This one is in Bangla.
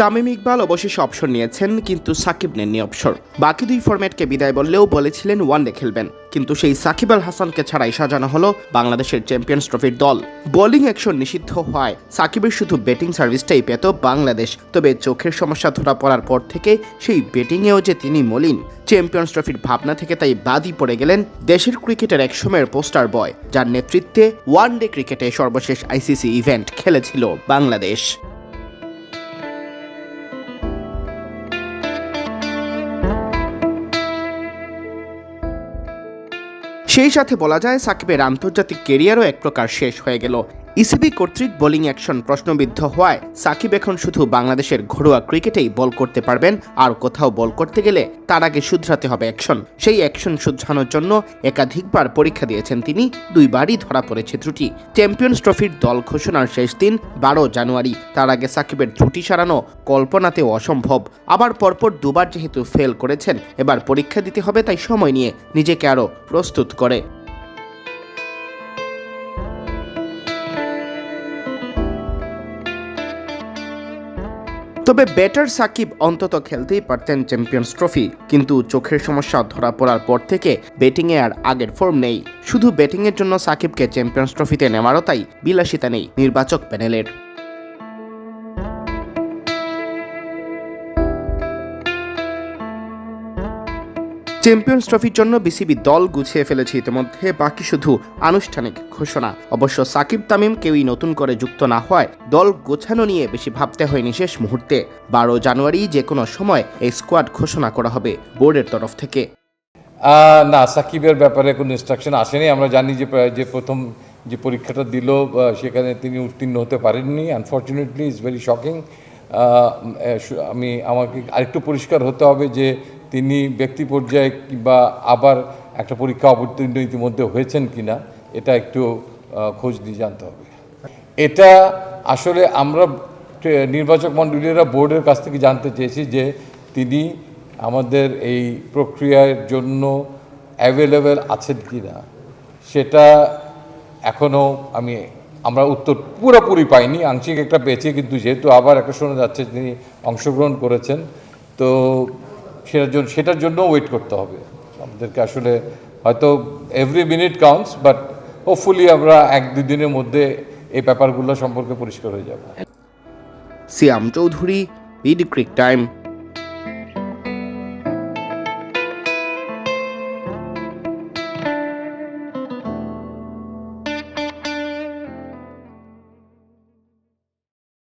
তামিম ইকবাল অবশেষে অপশন নিয়েছেন, কিন্তু সাকিব নেননি অবসর। বাকি দুই ফরম্যাটকে বিদায় বললেও বলেছিলেন ওয়ানডে খেলবেন। কিন্তু সেই সাকিব আল হাসানকে ছাড়াই সাজানো হলো বাংলাদেশের চ্যাম্পিয়ন্স ট্রফির দল। বোলিং অ্যাকশন নিষিদ্ধ হওয়ায় সাকিবের শুধু ব্যাটিং সার্ভিসটাই পেত বাংলাদেশ। তবে চোখের সমস্যা ধরা পড়ার পর থেকে সেই ব্যাটিংয়েও যে তিনি মলিন। চ্যাম্পিয়ন্স ট্রফির ভাবনা থেকে তাই বাদই পড়ে গেলেন দেশের ক্রিকেটের একসময়ের পোস্টার বয়, যার নেতৃত্বে ওয়ানডে ক্রিকেটে সর্বশেষ আইসিসি ইভেন্ট খেলেছিল বাংলাদেশ। সেই সাথে বলা যায় সাকিবের আন্তর্জাতিক কেরিয়ারও এক প্রকার শেষ হয়ে গেল। ইসিবি কর্তৃক বোলিং অ্যাকশন প্রশ্নবিদ্ধ হওয়ায় সাকিব এখন শুধু বাংলাদেশের ঘরোয়া ক্রিকেটেই বল করতে পারবেন, আর কোথাও বল করতে গেলে তার আগে শুধরাতে হবে অ্যাকশন। সেই অ্যাকশন শুধরানোর জন্য একাধিকবার পরীক্ষা দিয়েছেন তিনি, দুইবারই ধরা পড়েছে ত্রুটি। চ্যাম্পিয়ন্স ট্রফির দল ঘোষণার শেষ দিন, বারো জানুয়ারি, তার আগে সাকিবের ত্রুটি সারানো কল্পনাতেও অসম্ভব। আবার পরপর দুবার যেহেতু ফেল করেছেন, এবার পরীক্ষা দিতে হবে, তাই সময় নিয়ে নিজেকে আরও প্রস্তুত করে। তবে ব্যাটার সাকিব অন্তত খেলতেই পারতেন চ্যাম্পিয়ন্স ট্রফি। কিন্তু চোখের সমস্যা ধরা পড়ার পর থেকে ব্যাটিংয়ে আর আগের ফর্ম নেই। শুধু ব্যাটিংয়ের জন্য সাকিবকে চ্যাম্পিয়ন্স ট্রফিতে নেওয়ারও তাই বিলাসিতা নেই নির্বাচক প্যানেলের। চ্যাম্পিয়ন্স ট্রফির জন্য বিসিবি দল গুছিয়ে ফেলেছে ইতিমধ্যে, বাকি শুধু আনুষ্ঠানিক ঘোষণা। অবশ্য সাকিব তামিম কেউই নতুন করে যুক্ত না হওয়ায় দল গোছানো নিয়ে বেশি ভাবতে হয়নি শেষ মুহূর্তে। বারো জানুয়ারি যে কোনো সময় এই স্কোয়াড ঘোষণা করা হবে বোর্ডের তরফ থেকে। না, সাকিবের ব্যাপারে কোনো ইনস্ট্রাকশন আসেনি। আমরা জানি যে যে প্রথম যে পরীক্ষাটা দিল সেখানে তিনি উত্তীর্ণ হতে পারেননি। আনফর্চুনেটলি ইজ ভেরি শকিং আমি, আমাকে আরেকটু পরিষ্কার হতে হবে যে তিনি ব্যক্তি পর্যায়ে কিংবা আবার একটা পরীক্ষা অবতীর্ণ ইতিমধ্যে হয়েছেন কিনা, এটা একটু খোঁজ নিয়ে জানতে হবে। এটা আসলে আমরা নির্বাচক মণ্ডলীরা বোর্ডের কাছ থেকে জানতে চেয়েছি যে তিনি আমাদের এই প্রক্রিয়ার জন্য অ্যাভেলেবেল আছেন কি না সেটা এখনও আমি, আমরা উত্তর পুরোপুরি পাইনি, আংশিক একটা পেয়েছি, কিন্তু যেহেতু আবার একটা শোনা যাচ্ছে তিনি অংশগ্রহণ করেছেন, তো সেটার জন্য সেটার জন্য ওয়েট করতে হবে। আমাদেরকে আসলে হয়তো every minute counts but hopefully আমরা এক দুই দিনের মধ্যে এই ব্যাপারগুলো সম্পর্কে পরিষ্কার হয়ে যাবে। Siam Chowdhury BD cric time